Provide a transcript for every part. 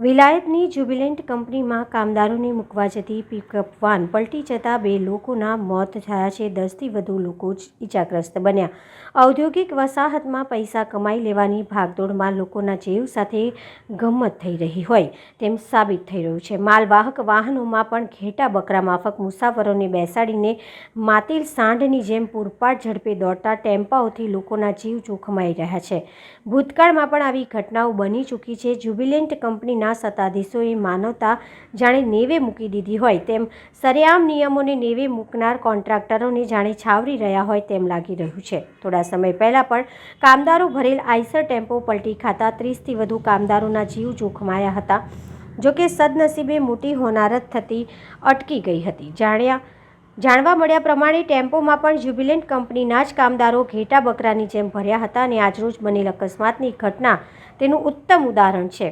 વિલાયતની જ્યુબિલેન્ટ કંપનીમાં કામદારોને મૂકવા જતી પિકઅપ વાન પલટી જતાં બે લોકોના મોત થયા છે. દસથી વધુ લોકો જ ઈજાગ્રસ્ત બન્યા. ઔદ્યોગિક વસાહતમાં પૈસા કમાઈ લેવાની ભાગદોડમાં લોકોના જીવ સાથે ગમ્મત થઈ રહી હોય તેમ સાબિત થઈ રહ્યું છે. માલવાહક વાહનોમાં પણ ઘેટા બકરા માફક મુસાફરોને બેસાડીને માતિલ સાંઢની જેમ પૂરપાટ ઝડપે દોડતા ટેમ્પાઓથી લોકોના જીવ જોખમાઈ રહ્યા છે. ભૂતકાળમાં પણ આવી ઘટનાઓ બની ચૂકી છે. જ્યુબિલેન્ટ કંપનીના સત્તાધીશોએ માનવતા જાણે નેવે મૂકી દીધી હોય તેમ સરેઆમ નિયમોને નેવે મૂકનાર કોન્ટ્રાક્ટરોને જાણે છાવરી રહ્યા હોય તેમ લાગી રહ્યું છે. થોડા સમય પહેલાં પણ કામદારો ભરેલ આઈસર ટેમ્પો પલટી ખાતા ત્રીસથી વધુ કામદારોના જીવ જોખમાયા હતા. જોકે સદનસીબે મોટી હોનારત થતી અટકી ગઈ હતી. જાણ્યા, જાણવા મળ્યા પ્રમાણે ટેમ્પોમાં પણ જ્યુબિલેન્ટ કંપનીના જ કામદારો ઘેટા બકરાની જેમ ભર્યા હતા અને આજરોજ બનેલ અકસ્માતની ઘટના તેનું ઉત્તમ ઉદાહરણ છે.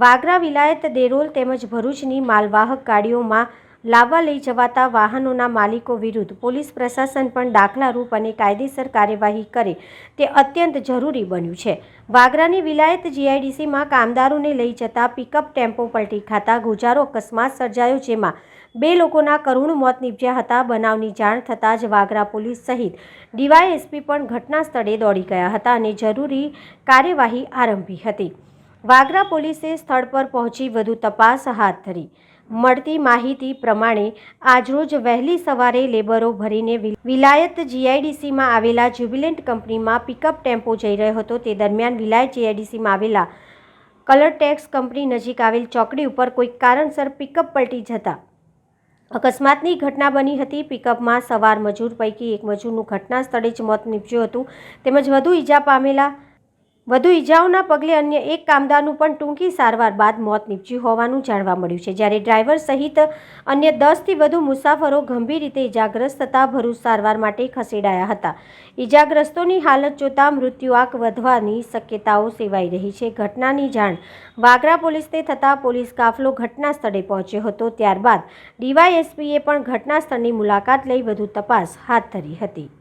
વાગરા વિલાયત દેરોલ તેમજ ભરૂચની માલવાહક ગાડીઓમાં લાવવા લઈ જવાતા વાહનોના માલિકો વિરુદ્ધ પોલીસ પ્રશાસન પણ દાખલારૂપ અને કાયદેસર કાર્યવાહી કરે તે અત્યંત જરૂરી બન્યું છે. વાગરાની વિલાયત જીઆઈડીસીમાં કામદારોને લઈ જતા પિકઅપ ટેમ્પો પલટી ખાતા ગુજારો અકસ્માત સર્જાયો જેમાં બે લોકોના કરુણ મોત નીપજ્યા હતા. બનાવની જાણ થતાં જ વાગરા પોલીસ સહિત ડીવાયએસપી પણ ઘટના સ્થળે દોડી ગયા હતા અને જરૂરી કાર્યવાહી આરંભી હતી. વાગરા પોલીસે સ્થળ પર પહોંચી વધુ તપાસ હાથ ધરી. મળતી માહિતી પ્રમાણે આજરોજ વહેલી સવારે લેબરો ભરીને વિલાયત જીઆઈડીસીમાં આવેલા જ્યુબિલન્ટ કંપનીમાં પિકઅપ ટેમ્પો જઈ રહ્યો હતો. તે દરમિયાન વિલાયત જીઆઈડીસીમાં આવેલા કલર ટેક્સ કંપની નજીક આવેલ ચોકડી ઉપર કોઈક કારણસર પિકઅપ પલટી જતા અકસ્માતની ઘટના બની હતી. પિકઅપમાં સવાર મજૂર પૈકી એક મજૂરનું ઘટના સ્થળે જ મોત નીપજ્યું હતું. તેમજ વધુ ઈજા પામેલા વધુ ઈજાઓના પગલે અન્ય એક કામદારનું પણ ટૂંકી સારવાર બાદ મોત નીપજ્યું હોવાનું જાણવા મળ્યું છે. જ્યારે ડ્રાઈવર સહિત અન્ય દસથી વધુ મુસાફરો ગંભીર રીતે ઇજાગ્રસ્ત થતા ભરૂચ સારવાર માટે ખસેડાયા હતા. ઈજાગ્રસ્તોની હાલત જોતા મૃત્યુઆંક વધવાની શક્યતાઓ સેવાઈ રહી છે. ઘટનાની જાણ વાગરા પોલીસને થતાં પોલીસ કાફલો ઘટના સ્થળે પહોંચ્યો હતો. ત્યારબાદ ડીવાયએસપીએ પણ ઘટના સ્થળની મુલાકાત લઈ વધુ તપાસ હાથ ધરી હતી.